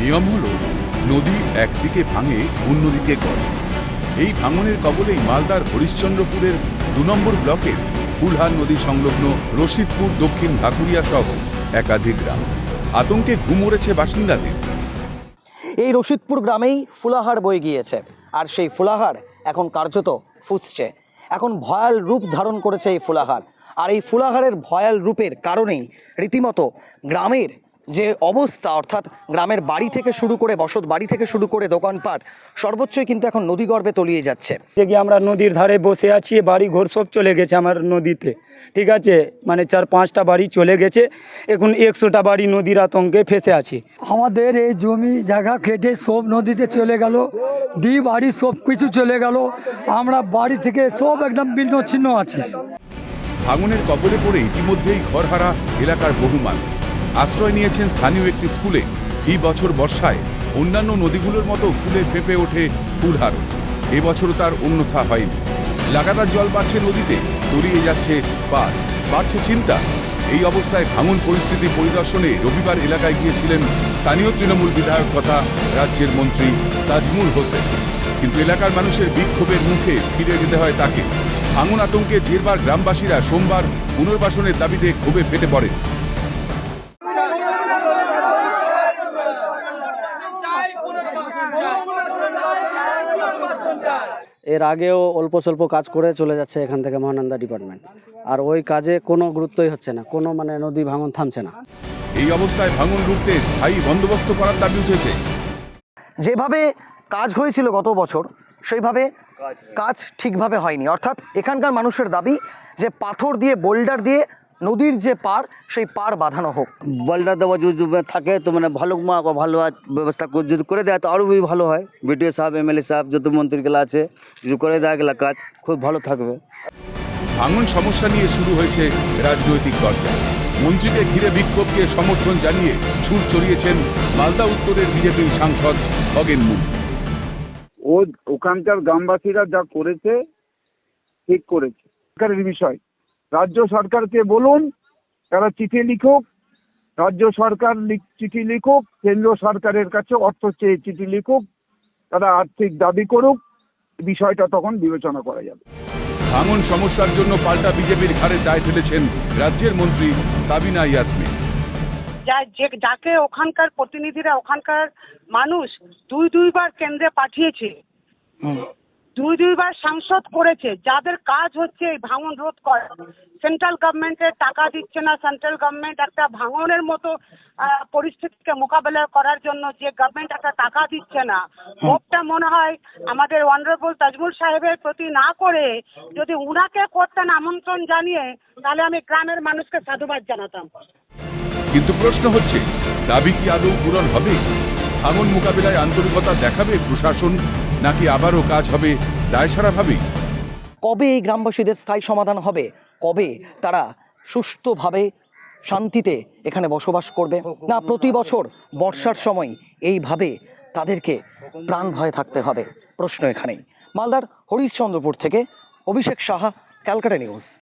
নিয়ম হল, নদী একদিকে ভাঙে অন্যদিকে গড়ে। এই ভাঙনের কবলেই মালদার হরিশ্চন্দ্রপুরের দু নম্বর ব্লকের ফুলহার নদী সংলগ্ন রশিদপুর দক্ষিণ ঢাকুরিয়া সহ একাধিক গ্রাম। আতঙ্কে ঘুম উড়েছে বাসিন্দাদের। এই রশিদপুর গ্রামেই ফুলাহার বয়ে গিয়েছে, আর সেই ফুলাহার এখন কার্যত ফুসছে। এখন ভয়াল রূপ ধারণ করেছে এই ফুলাহার, আর এই ফুলাহারের ভয়াল রূপের কারণেই রীতিমতো গ্রামের যে অবস্থা অর্থাৎ গ্রামের বাড়ি থেকে শুরু করে বসত বাড়ি থেকে শুরু করে দোকানপাট সর্বোচ্চই কিন্তু এখন নদীগর্ভে তলিয়ে যাচ্ছে। যে কি আমরা নদীর ধারে বসে আছি বাড়ি ঘর সব চলে গেছে আমার নদীতে। ঠিক আছে? মানে চার পাঁচটা বাড়ি চলে গেছে এখন একশোটা বাড়ি নদীর আতঙ্কে ফেসে আছে। আমাদের এই জমি জায়গা কেটে সব নদীতে চলে গেল ডি বাড়ি সব কিছু চলে গেল আমরা বাড়ি থেকে সব একদম বিচ্ছিন্ন ছিন্ন আছি। ভাঙনের কবলে পড়ে ইতিমধ্যেই ঘরহারা এলাকার বহু মানুষ। আশ্রয় নিয়েছেন স্থানীয় একটি স্কুলে। এই বছর বর্ষায় অন্যান্য নদীগুলোর মতো ফুলে ফেঁপে ওঠে ফুলহার এবছরও তার অন্যথা হয়নি। লাগাতার জল বাড়ছে নদীতে, তলিয়ে যাচ্ছে পার বাড়ছে চিন্তা। এই অবস্থায় ভাঙন পরিস্থিতি পরিদর্শনে রবিবার এলাকায় গিয়েছিলেন স্থানীয় তৃণমূল বিধায়ক তথা রাজ্যের মন্ত্রী তাজমুল হোসেন। কিন্তু এলাকার মানুষের বিক্ষোভের মুখে ফিরে যেতে হয় তাকে। ভাঙন আতঙ্কে জেরবার গ্রামবাসীরা সোমবার পুনর্বাসনের দাবিতে ক্ষোভে ফেটে পড়ে এর আগেও অল্প স্বল্প কাজ করে চলে যাচ্ছে এখান থেকে মহানন্দা ডিপার্টমেন্ট আর ওই কাজে কোনো গুরুত্বই হচ্ছে না কোনো মানে নদী ভাঙন থামছে না। এই অবস্থায় ভাঙন রুখতে স্থায়ী বন্দোবস্ত করার দাবি উঠেছে। যেভাবে কাজ হয়েছিল গত বছর সেইভাবে কাজ ঠিকভাবে হয়নি। অর্থাৎ এখানকার মানুষের দাবি যে পাথর দিয়ে বোল্ডার দিয়ে নদীর যে পার সেই পার বাঁধানো হোক। বলটা দেওয়া যদি থাকে তো মানে ভালো মা- ভালো ব্যবস্থা করে- যদি করে দেয় তো আরও বেশি ভালো হয়। বিডিও সাহেব এমএলএ সাহেব যত মন্ত্রীগুলো আছে যদি করে দেওয়া গেলে কাজ খুব ভালো থাকবে। ভাঙন সমস্যা নিয়ে শুরু হয়েছে রাজনৈতিক দরজা মন্ত্রীকে ঘিরে বিক্ষোভকে সমর্থন জানিয়ে সুর চড়িয়েছেন মালদা উত্তরের বিজেপি সাংসদ খগেন মুর্মু ও ওখানকার গ্রামবাসীরা যা করেছে ঠিক করেছে। সরকারের বিষয়। রাজ্য সরকারকে বলুন তারা চিঠি লিখুক রাজ্য সরকার লিখ- চিঠি লিখুক কেন্দ্র সরকারের কাছে অর্থ চেয়ে চিঠি লিখুক তারা আর্থিক দাবি করুক বিষয়টা তখন বিবেচনা করা যাবে। ভাঙন সমস্যার জন্য পাল্টা বিজেপির ঘাড়ে দায় ফেলেছেন রাজ্যের মন্ত্রী সাবিনা ইয়াসমিন। যা যে যাকে ওখানকার প্রতিনিধিরা ওখানকার মানুষ দুই দুইবার কেন্দ্রে পাঠিয়েছে দুই দুইবার সাংসদ করেছে যাদের কাজ হচ্ছে এই ভাঙন রোধ করা। সেন্ট্রাল গভর্নমেন্টের টাকা দিচ্ছে না সেন্ট্রাল গভর্নমেন্ট একটা ভাঙনের মতো পরিস্থিতিকে মোকাবেলা করার জন্য যে গভর্নমেন্ট একটা টাকা দিচ্ছে না ক্ষোভটা মনে হয় আমাদের অনারেবল তাজমুল সাহেবের প্রতি না করে যদি উনাকে করতেন আমন্ত্রণ জানিয়ে তাহলে আমি গ্রামের মানুষকে সাধুবাদ জানাতাম। কিন্তু প্রশ্ন হচ্ছে দাবি কি আদৌ পূরণ হবে? ভাঙন মোকাবিলায় আন্তরিকতা দেখাবে প্রশাসন নাকি আবারও কাজ হবে দায়সারাভাবে কবে এই গ্রামবাসীদের স্থায়ী সমাধান হবে? কবে তারা সুস্থভাবে শান্তিতে এখানে বসবাস করবে? না, প্রতি বছর বর্ষার সময় এইভাবে তাদেরকে প্রাণ ভয়ে থাকতে হবে? প্রশ্ন এখানেই। মালদার হরিশ্চন্দ্রপুর থেকে অভিষেক সাহা, ক্যালকাটা নিউজ।